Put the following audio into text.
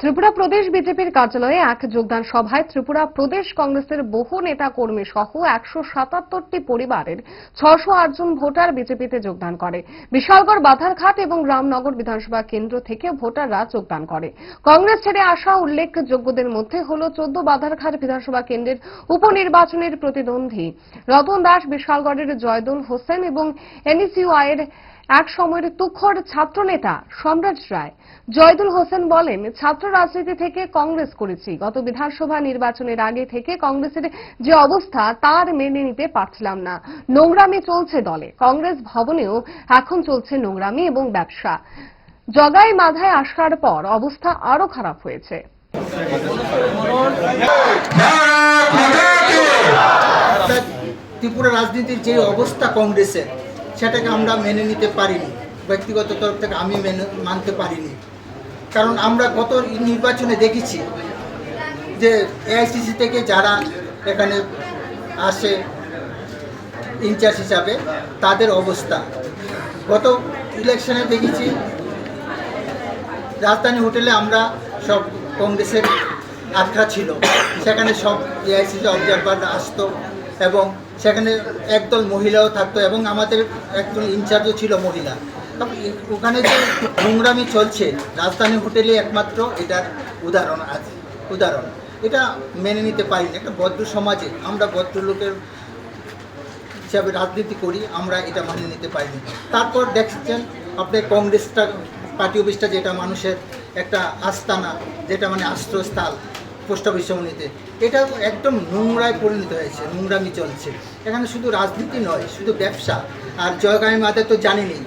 ত্রিপুরা প্রদেশ বিজেপির কার্যালয়ে এক যোগদান সভায় ত্রিপুরা প্রদেশ কংগ্রেসের বহু নেতা কর্মী সহ একশো সাতাত্তরটি পরিবারের ছশো জন ভোটার বিজেপিতে যোগদান করে। বিশালগড়, বাধারঘাট এবং রামনগর বিধানসভা কেন্দ্র থেকে ভোটাররা যোগদান করে। কংগ্রেস ছেড়ে আসা উল্লেখযোগ্যদের মধ্যে হল চোদ্দ বাধারঘাট বিধানসভা কেন্দ্রের উপনির্বাচনের প্রতিদ্বন্দ্বী রতন দাস, বিশালগড়ের জয়দুল হোসেন এবং এনইসিউআই এর এক সময়ের তুখর ছাত্রনেতা সম্রাট রায়। জয়দুল হোসেন বলেন, ছাত্র রাজনীতি থেকে কংগ্রেস করেছি। গত বিধানসভা নির্বাচনের আগে থেকে কংগ্রেসের যে অবস্থা, তার মেনে নিতে পারছিলাম না। নোংরামি চলছে দলে। কংগ্রেস ভবনেও এখন চলছে নোংরামি এবং ব্যবসা। জগাই মাথায় আসার পর অবস্থা আরও খারাপ হয়েছে। ত্রিপুরা রাজনীতির যে অবস্থা কংগ্রেসের সেটাকে আমরা মেনে নিতে পারিনি। ব্যক্তিগত তরফ থেকে আমি মেনে, মানতে পারিনি। কারণ আমরা গত নির্বাচনে দেখেছি যে এআইসিসি থেকে যারা এখানে আসে ইনচার্জ হিসাবে, তাদের অবস্থা। গত ইলেকশনে দেখেছি রাজধানী হোটেলে আমরা সব কংগ্রেসের আখড়া ছিল। সেখানে সব এআইসিসি অবজারভার আসতো। এবং সেখানে একদল মহিলাও থাকতো এবং আমাদের একজন ইনচার্জও ছিল মহিলা। ওখানে যে নোংরামি চলছে, রাজধানী হোটেলে একমাত্র এটার উদাহরণ আছে, উদাহরণ। এটা মেনে নিতে পারি না একটা ভদ্র সমাজে আমরা ভদ্রলোকের হিসাবে রাজনীতি করি, আমরা এটা মানিয়ে নিতে পারি পারিনি। তারপর দেখছেন আপনি কংগ্রেসটা, পার্টি অফিসটা যেটা মানুষের একটা আস্তানা, যেটা মানে আশ্রয়স্থল পোস্ট অফিস সমিতিতে এটা একদম নোংরায় পরিণত হয়েছে, নোংরামি চলছে। এখানে শুধু রাজনীতি নয়, শুধু ব্যবসা। আর জয়গামী মাদের তো জানেনই